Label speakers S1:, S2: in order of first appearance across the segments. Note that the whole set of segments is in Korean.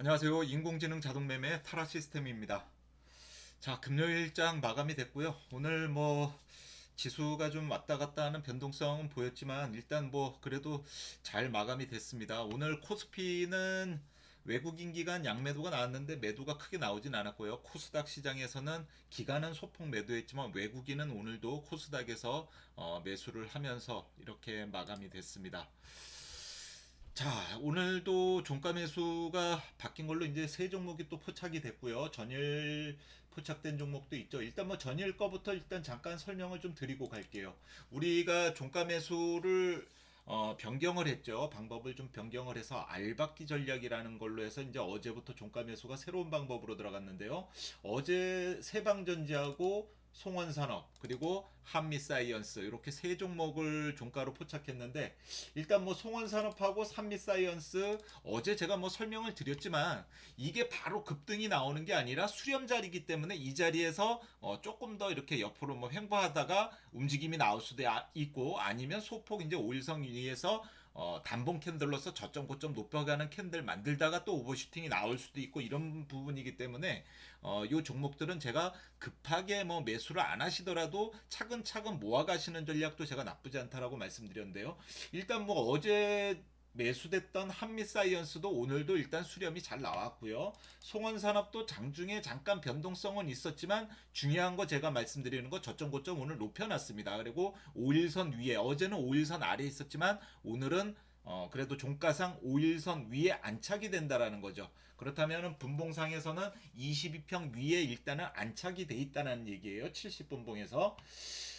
S1: 안녕하세요. 인공지능 자동매매 타라 시스템입니다. 자, 금요일장 마감이 됐고요. 오늘 뭐 지수가 좀 왔다 갔다 하는 변동성은 보였지만 일단 뭐 그래도 잘 마감이 됐습니다. 오늘 코스피는 외국인 기관 양매도가 나왔는데 매도가 크게 나오진 않았고요. 코스닥 시장에서는 기관은 소폭 매도했지만 외국인은 오늘도 코스닥에서 어, 매수를 하면서 이렇게 마감이 됐습니다. 자, 오늘도 종가 매수가 바뀐 걸로 이제 세 종목이 또 포착이 됐고요. 전일 포착된 종목도 있죠. 일단 뭐 전일 거부터 일단 잠깐 설명을 좀 드리고 갈게요. 우리가 종가 매수를 어, 변경을 했죠. 방법을 좀 변경을 해서 알박기 전략이라는 걸로 해서 이제 어제부터 종가 매수가 새로운 방법으로 들어갔는데요. 어제 세방전지하고 송원산업 그리고 한미사이언스 이렇게 세 종목을 종가로 포착했는데 일단 뭐 송원산업하고 산미사이언스 어제 제가 뭐 설명을 드렸지만 이게 바로 급등이 나오는 게 아니라 수렴 자리이기 때문에 이 자리에서 어 조금 더 이렇게 옆으로 뭐 횡보하다가 움직임이 나올 수도 아- 있고 아니면 소폭 이제 오일성 위에서 어, 단봉 캔들로서 저점 고점 높여가는 캔들 만들다가 또 오버슈팅이 나올 수도 있고 이런 부분이기 때문에 어, 요 종목들은 제가 급하게 뭐 매수를 안 하시더라도 차근차근 모아가시는 전략도 제가 나쁘지 않다라고 말씀드렸는데요. 일단 뭐 어제 매수됐던 한미사이언스도 오늘도 일단 수렴이 잘 나왔고요. 송원산업도 장중에 잠깐 변동성은 있었지만 중요한 거 제가 말씀드리는 거 저점 고점 오늘 높여놨습니다. 그리고 5일선 위에 어제는 5일선 아래에 있었지만 오늘은 어 그래도 종가상 5일선 위에 안착이 된다라는 거죠. 그렇다면 분봉상에서는 22평 위에 일단은 안착이 돼 있다는 얘기예요. 70분봉에서.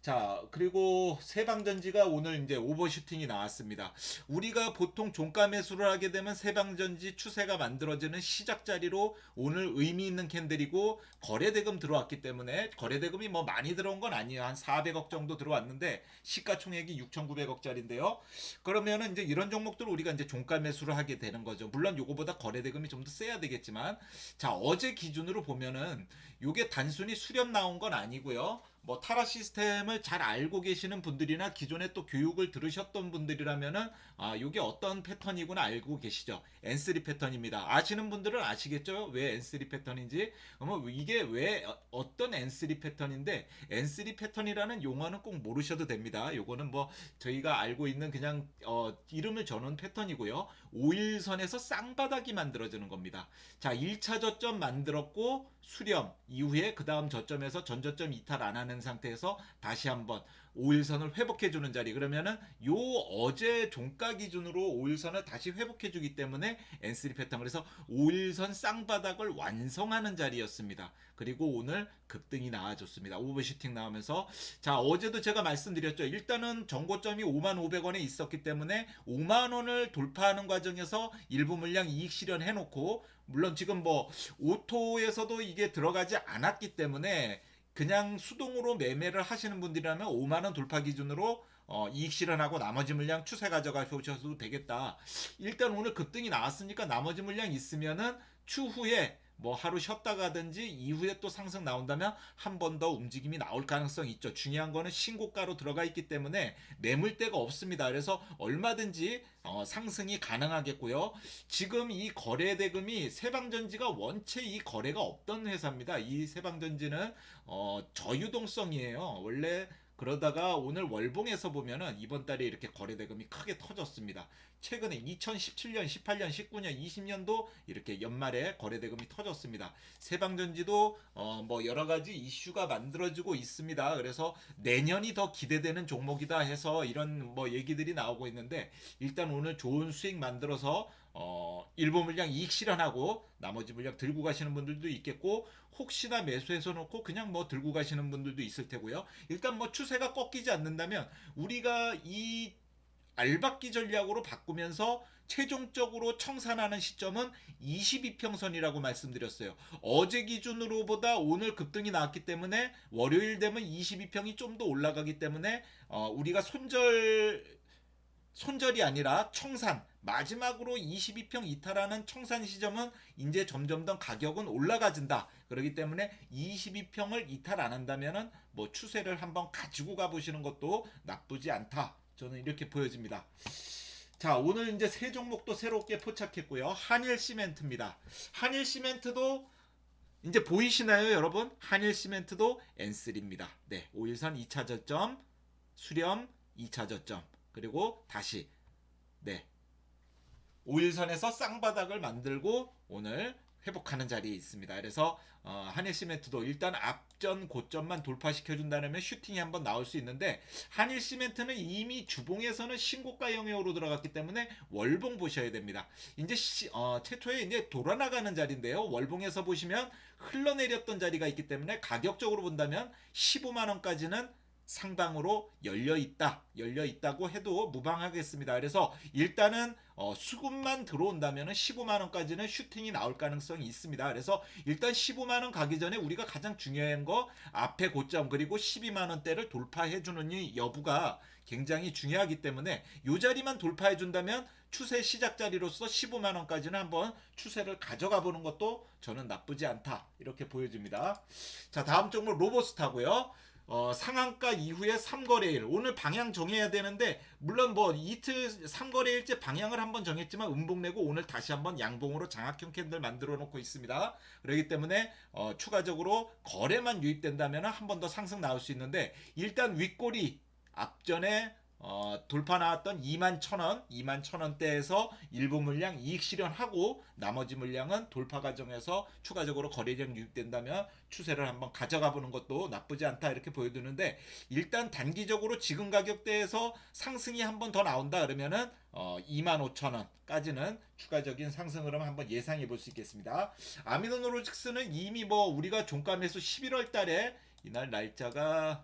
S1: 자, 그리고 세방전지가 오늘 이제 오버슈팅이 나왔습니다. 우리가 보통 종가 매수를 하게 되면 세방전지 추세가 만들어지는 시작 자리로 오늘 의미 있는 캔들이고 거래대금 들어왔기 때문에 거래대금이 뭐 많이 들어온 건 아니에요. 한 400억 정도 들어왔는데 시가총액이 6,900억짜리인데요. 그러면은 이제 이런 종목들을 우리가 이제 종가 매수를 하게 되는 거죠. 물론 요거보다 거래대금이 좀 더 세야 되겠지만 자, 어제 기준으로 보면은 요게 단순히 수렴 나온 건 아니고요. 뭐 타라 시스템을 잘 알고 계시는 분들이나 기존에 또 교육을 들으셨던 분들이라면은 아 요게 어떤 패턴이구나 알고 계시죠? N3 패턴입니다. 아시는 분들은 아시겠죠? 왜 N3 패턴인지? 뭐 이게 왜 어- 어떤 N3 패턴인데 N3 패턴이라는 용어는 꼭 모르셔도 됩니다. 요거는 뭐 저희가 알고 있는 그냥 어 이름을 저는 패턴이고요. 5일선에서 쌍바닥이 만들어지는 겁니다. 자 1차 저점 만들었고 수렴 이후에 그 다음 저점에서 전저점 이탈 안 하는 상태에서 다시 한번 5일선을 회복해 주는 자리 그러면은 요 어제 종가 기준으로 5일선을 다시 회복해 주기 때문에 N3 패턴 그래서 5일선 쌍바닥을 완성하는 자리였습니다. 그리고 오늘 급등이 나와줬습니다. 오버슈팅 나오면서 자 어제도 제가 말씀드렸죠. 일단은 정고점이 5만 500원에 있었기 때문에 5만 원을 돌파하는 과정에서 일부 물량 이익 실현해 놓고 물론 지금 뭐 오토에서도 이게 들어가지 않았기 때문에 그냥 수동으로 매매를 하시는 분들이라면 5만 원 돌파 기준으로 어, 이익 실현하고 나머지 물량 추세 가져가셔도 되겠다. 일단 오늘 급등이 나왔으니까 나머지 물량 있으면은 추후에 뭐 하루 쉬었다 가든지 이후에 또 상승 나온다면 한 번 더 움직임이 나올 가능성이 있죠. 중요한 거는 신고가로 들어가 있기 때문에 매물대가 없습니다. 그래서 얼마든지 어, 상승이 가능하겠고요. 지금 이 거래 대금이 세방전지가 원체 이 거래가 없던 회사입니다. 이 세방전지는 어, 저유동성이에요. 원래 그러다가 오늘 월봉에서 보면은 이번 달에 이렇게 거래 대금이 크게 터졌습니다. 최근에 2017년, 18년, 19년, 20년도 이렇게 연말에 거래 대금이 터졌습니다. 세방전지도 어, 뭐 여러 가지 이슈가 만들어지고 있습니다. 그래서 내년이 더 기대되는 종목이다 해서 이런 뭐 얘기들이 나오고 있는데 일단 오늘 좋은 수익 만들어서 어, 일부 물량 이익 실현하고 나머지 물량 들고 가시는 분들도 있겠고 혹시나 매수해서 놓고 그냥 뭐 들고 가시는 분들도 있을 테고요. 일단 뭐 추세가 꺾이지 않는다면 우리가 이 알박기 전략으로 바꾸면서 최종적으로 청산하는 시점은 22평선이라고 말씀드렸어요. 어제 기준으로보다 오늘 급등이 나왔기 때문에 월요일 되면 22평이 좀 더 올라가기 때문에 어, 우리가 손절 손절이 아니라 청산 마지막으로 22평 이탈하는 청산 시점은 이제 점점 더 가격은 올라가진다. 그렇기 때문에 22평을 이탈 안 한다면은 뭐 추세를 한번 가지고 가보시는 것도 나쁘지 않다. 저는 이렇게 보여집니다. 자, 오늘 이제 새 종목도 새롭게 포착했고요. 한일 시멘트입니다. 한일 시멘트도 이제 보이시나요, 여러분? 한일 시멘트도 N3입니다. 네, 5일선 2차 저점, 수렴 2차 저점, 그리고 다시 네. 5일선에서 쌍바닥을 만들고 오늘 회복하는 자리에 있습니다. 그래서 어, 한일 시멘트도 일단 앞전 고점만 돌파시켜 준다면 슈팅이 한번 나올 수 있는데 한일 시멘트는 이미 주봉에서는 신고가 영역으로 들어갔기 때문에 월봉 보셔야 됩니다. 이제 시, 어, 최초에 이제 돌아 나가는 자리인데요. 월봉에서 보시면 흘러내렸던 자리가 있기 때문에 가격적으로 본다면 15만 원까지는 상방으로 열려 있다, 열려 있다고 해도 무방하겠습니다. 그래서 일단은 어, 수급만 들어온다면 15만 원까지는 슈팅이 나올 가능성이 있습니다. 그래서 일단 15만 원 가기 전에 우리가 가장 중요한 거 앞에 고점 그리고 12만 원대를 돌파해 주는 이 여부가 굉장히 중요하기 때문에 이 자리만 돌파해 준다면 추세 시작 자리로서 15만 원까지는 한번 추세를 가져가 보는 것도 저는 나쁘지 않다 이렇게 보여집니다. 자 다음 종목 로보스타고요. 어, 상한가 이후에 3거래일 오늘 방향 정해야 되는데 물론 뭐 이틀 3거래일째 방향을 한번 정했지만 음봉 내고 오늘 다시 한번 양봉으로 장악형 캔들 만들어 놓고 있습니다. 그렇기 때문에 어, 추가적으로 거래만 유입된다면 한 번 더 상승 나올 수 있는데 일단 윗꼬리 앞전에 어, 돌파 나왔던 2만 1,000원, 2만 1,000원대에서 일부 물량 이익 실현하고 나머지 물량은 돌파 과정에서 추가적으로 거래량 유입된다면 추세를 한번 가져가 보는 것도 나쁘지 않다 이렇게 보여드는데 일단 단기적으로 지금 가격대에서 상승이 한번 더 나온다 그러면은 어, 2만 5천 원까지는 추가적인 상승 흐름 한번 예상해 볼 수 있겠습니다. 아미노노로직스는 이미 뭐 우리가 종가 매수 11월 달에 이날 날짜가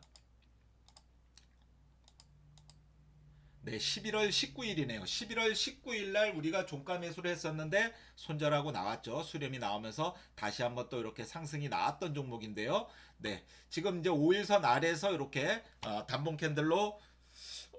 S1: 네, 11월 19일이네요. 11월 19일 날 우리가 종가 매수를 했었는데 손절하고 나왔죠. 수렴이 나오면서 다시 한번 또 이렇게 상승이 나왔던 종목인데요. 네, 지금 이제 5일선 아래에서 이렇게 어, 단봉 캔들로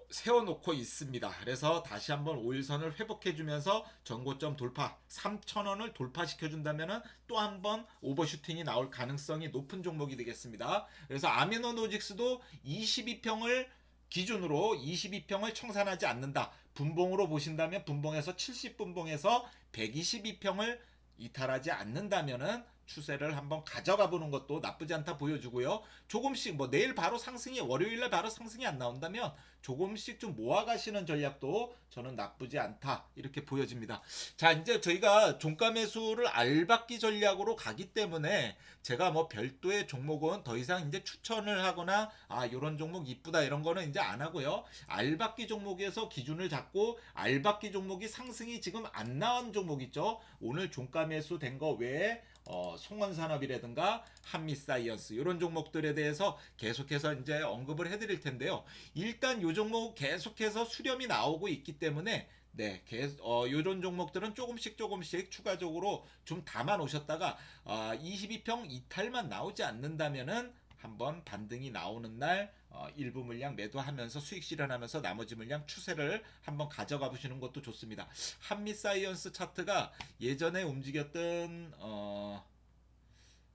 S1: 세워놓고 있습니다. 그래서 다시 한번 5일선을 회복해주면서 전고점 돌파 3,000원을 돌파시켜준다면 또 한 번 오버슈팅이 나올 가능성이 높은 종목이 되겠습니다. 그래서 아미노노직스도 22평을 기준으로 22평을 청산하지 않는다. 분봉으로 보신다면 분봉에서 70분봉에서 122평을 이탈하지 않는다면은 추세를 한번 가져가 보는 것도 나쁘지 않다 보여주고요. 조금씩 뭐 내일 바로 상승이 월요일 날 바로 상승이 안 나온다면 조금씩 좀 모아 가시는 전략도 저는 나쁘지 않다 이렇게 보여집니다. 자, 이제 저희가 종가 매수를 알박기 전략으로 가기 때문에 제가 뭐 별도의 종목은 더 이상 이제 추천을 하거나 아, 요런 종목 이쁘다 이런 거는 이제 안 하고요. 알박기 종목에서 기준을 잡고 알박기 종목이 상승이 지금 안 나온 종목 있죠. 오늘 종가 매수 된 거 외에 어, 송원산업이라든가 한미사이언스 이런 종목들에 대해서 계속해서 이제 언급을 해드릴 텐데요. 일단 요 종목 계속해서 수렴이 나오고 있기 때문에 네, 계, 어, 요런 종목들은 조금씩 조금씩 추가적으로 좀 담아 놓으셨다가 어, 22평 이탈만 나오지 않는다면은 한번 반등이 나오는 날 어, 일부 물량 매도하면서 수익 실현하면서 나머지 물량 추세를 한번 가져가 보시는 것도 좋습니다. 한미 사이언스 차트가 예전에 움직였던 어,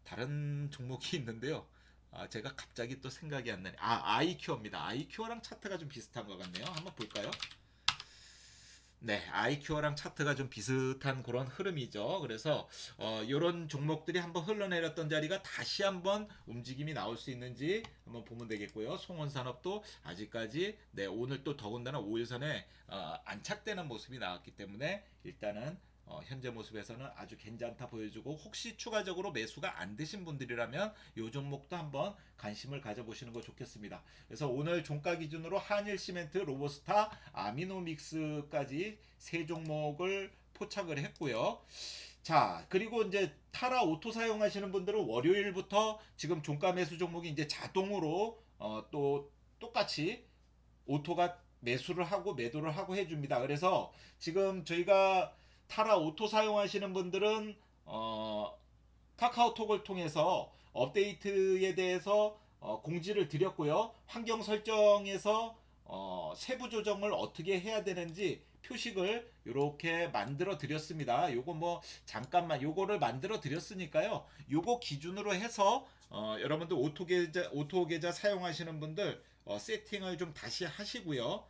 S1: 다른 종목이 있는데요. 아, 제가 갑자기 또 생각이 안 나네. 아, 아이큐어입니다. 아이큐어랑 차트가 좀 비슷한 것 같네요. 한번 볼까요? 네, 아이큐어랑 차트가 좀 비슷한 그런 흐름이죠. 그래서 어, 이런 종목들이 한번 흘러내렸던 자리가 다시 한번 움직임이 나올 수 있는지 한번 보면 되겠고요. 송원산업도 아직까지 네 오늘 또 더군다나 5일선에 어, 안착되는 모습이 나왔기 때문에 일단은 어, 현재 모습에서는 아주 괜찮다 보여주고 혹시 추가적으로 매수가 안 되신 분들이라면 이 종목도 한번 관심을 가져보시는 거 좋겠습니다. 그래서 오늘 종가 기준으로 한일 시멘트, 로보스타, 아미노믹스까지 세 종목을 포착을 했고요. 자, 그리고 이제 타라 오토 사용하시는 분들은 월요일부터 지금 종가 매수 종목이 이제 자동으로 어, 또 똑같이 오토가 매수를 하고 매도를 하고 해줍니다. 그래서 지금 저희가 타라 오토 사용하시는 분들은 어, 카카오톡을 통해서 업데이트에 대해서 어, 공지를 드렸고요. 환경 설정에서 어, 세부 조정을 어떻게 해야 되는지 표식을 이렇게 만들어 드렸습니다. 요거 뭐 잠깐만 요거를 만들어 드렸으니까요. 요거 기준으로 해서 어, 여러분들 오토 계좌 오토 계좌 사용하시는 분들 어, 세팅을 좀 다시 하시고요.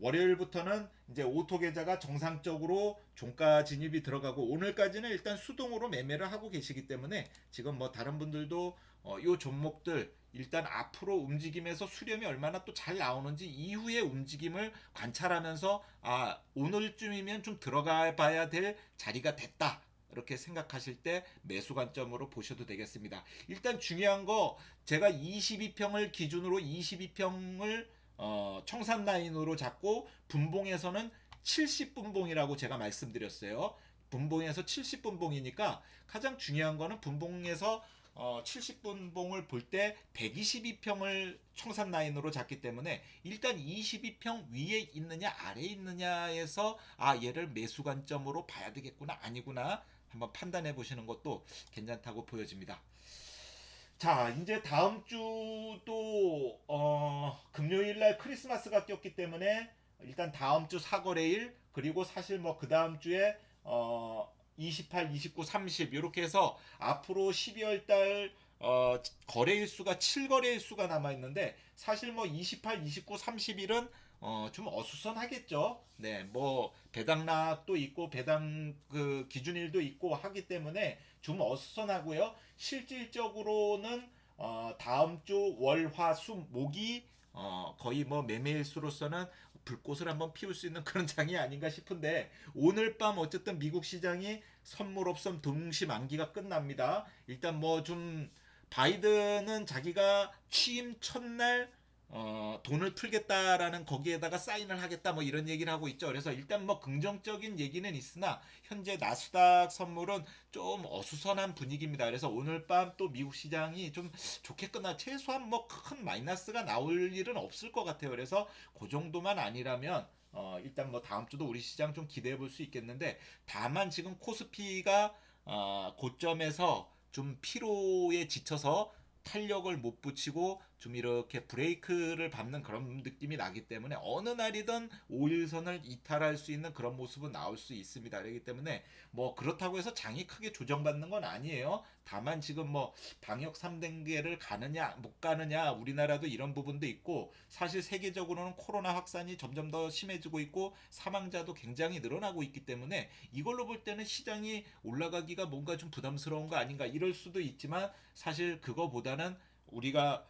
S1: 월요일부터는 이제 오토 계좌가 정상적으로 종가 진입이 들어가고 오늘까지는 일단 수동으로 매매를 하고 계시기 때문에 지금 뭐 다른 분들도 어, 요 종목들 일단 앞으로 움직임에서 수렴이 얼마나 또 잘 나오는지 이후의 움직임을 관찰하면서 아 오늘쯤이면 좀 들어가 봐야 될 자리가 됐다 이렇게 생각하실 때 매수 관점으로 보셔도 되겠습니다. 일단 중요한 거 제가 22평을 기준으로 22평을 어, 청산 라인으로 잡고 분봉에서는 70분봉이라고 제가 말씀드렸어요. 분봉에서 70분봉이니까 가장 중요한 거는 분봉에서 어, 70분봉을 볼 때 122평을 청산 라인으로 잡기 때문에 일단 22평 위에 있느냐 아래에 있느냐에서 아 얘를 매수 관점으로 봐야 되겠구나 아니구나 한번 판단해 보시는 것도 괜찮다고 보여집니다. 자 이제 다음 주도 어, 금요일 날 크리스마스가 꼈기 때문에 일단 다음 주 사거래일 그리고 사실 뭐 그 다음 주에 어, 28, 29, 30 이렇게 해서 앞으로 12월 달 어, 거래일 수가 7거래일 수가 남아 있는데 사실 뭐 28, 29, 30일은 어, 좀 어수선하겠죠. 네, 뭐 배당락도 있고 배당 그 기준일도 있고 하기 때문에 좀 어수선하고요. 실질적으로는 어, 다음 주 월, 화, 수, 목이 어, 거의 뭐 매매일수로서는 불꽃을 한번 피울 수 있는 그런 장이 아닌가 싶은데 오늘 밤 어쨌든 미국 시장이 선물 없음 동시 만기가 끝납니다. 일단 뭐 좀 바이든은 자기가 취임 첫날 어, 돈을 풀겠다라는 거기에다가 사인을 하겠다 뭐 이런 얘기를 하고 있죠. 그래서 일단 뭐 긍정적인 얘기는 있으나 현재 나스닥 선물은 좀 어수선한 분위기입니다. 그래서 오늘 밤 또 미국 시장이 좀 좋게 끝나 최소한 뭐 큰 마이너스가 나올 일은 없을 것 같아요. 그래서 그 정도만 아니라면 어, 일단 뭐 다음 주도 우리 시장 좀 기대해 볼 수 있겠는데 다만 지금 코스피가 어, 고점에서 좀 피로에 지쳐서 탄력을 못 붙이고 좀 이렇게 브레이크를 밟는 그런 느낌이 나기 때문에 어느 날이든 5일선을 이탈할 수 있는 그런 모습은 나올 수 있습니다. 그렇기 때문에 뭐 그렇다고 해서 장이 크게 조정받는 건 아니에요. 다만 지금 뭐 방역 3단계를 가느냐 못 가느냐 우리나라도 이런 부분도 있고 사실 세계적으로는 코로나 확산이 점점 더 심해지고 있고 사망자도 굉장히 늘어나고 있기 때문에 이걸로 볼 때는 시장이 올라가기가 뭔가 좀 부담스러운 거 아닌가 이럴 수도 있지만 사실 그거보다는 우리가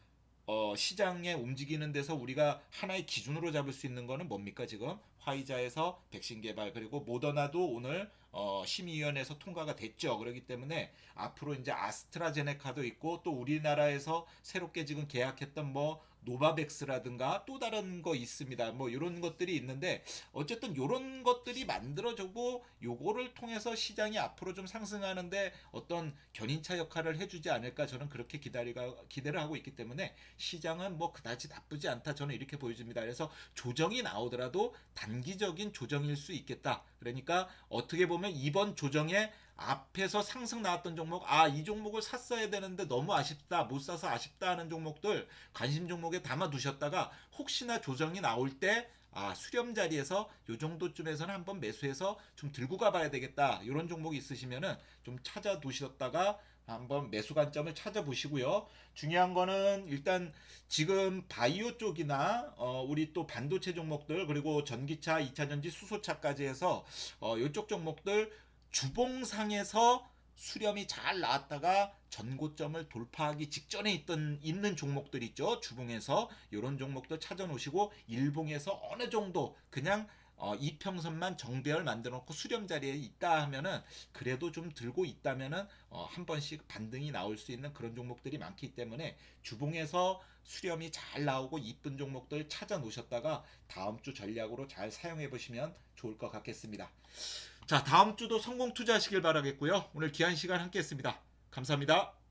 S1: 어, 시장에 움직이는 데서 우리가 하나의 기준으로 잡을 수 있는 거는 뭡니까 지금 화이자에서 백신 개발 그리고 모더나도 오늘 어, 심의위원회에서 통과가 됐죠. 그렇기 때문에 앞으로 이제 아스트라제네카도 있고 또 우리나라에서 새롭게 지금 계약했던 뭐 노바백스라든가 또 다른 거 있습니다. 뭐 이런 것들이 있는데 어쨌든 이런 것들이 만들어지고 요거를 통해서 시장이 앞으로 좀 상승하는데 어떤 견인차 역할을 해주지 않을까 저는 그렇게 기다리가 기대를 하고 있기 때문에 시장은 뭐 그다지 나쁘지 않다 저는 이렇게 보여집니다. 그래서 조정이 나오더라도 단기적인 조정일 수 있겠다. 그러니까 어떻게 보면 이번 조정에 앞에서 상승 나왔던 종목 아 이 종목을 샀어야 되는데 너무 아쉽다 못 사서 아쉽다 하는 종목들 관심 종목에 담아 두셨다가 혹시나 조정이 나올 때 아, 수렴 자리에서 요 정도쯤에서는 한번 매수해서 좀 들고 가봐야 되겠다. 이런 종목이 있으시면은 좀 찾아 두셨다가 한번 매수 관점을 찾아보시고요. 중요한 거는 일단 지금 바이오 쪽이나 어, 우리 또 반도체 종목들 그리고 전기차, 2차 전지, 수소차까지 해서 어, 이쪽 종목들 주봉상에서 수렴이 잘 나왔다가 전고점을 돌파하기 직전에 있던 있는 종목들 있죠 주봉에서 이런 종목들 찾아 놓으시고 일봉에서 어느 정도 그냥 어, 이평선만 정배열 만들어 놓고 수렴 자리에 있다 하면은 그래도 좀 들고 있다면은 어, 한 번씩 반등이 나올 수 있는 그런 종목들이 많기 때문에 주봉에서 수렴이 잘 나오고 이쁜 종목들 찾아 놓으셨다가 다음 주 전략으로 잘 사용해 보시면 좋을 것 같겠습니다. 자, 다음 주도 성공 투자하시길 바라겠고요. 오늘 귀한 시간 함께 했습니다. 감사합니다.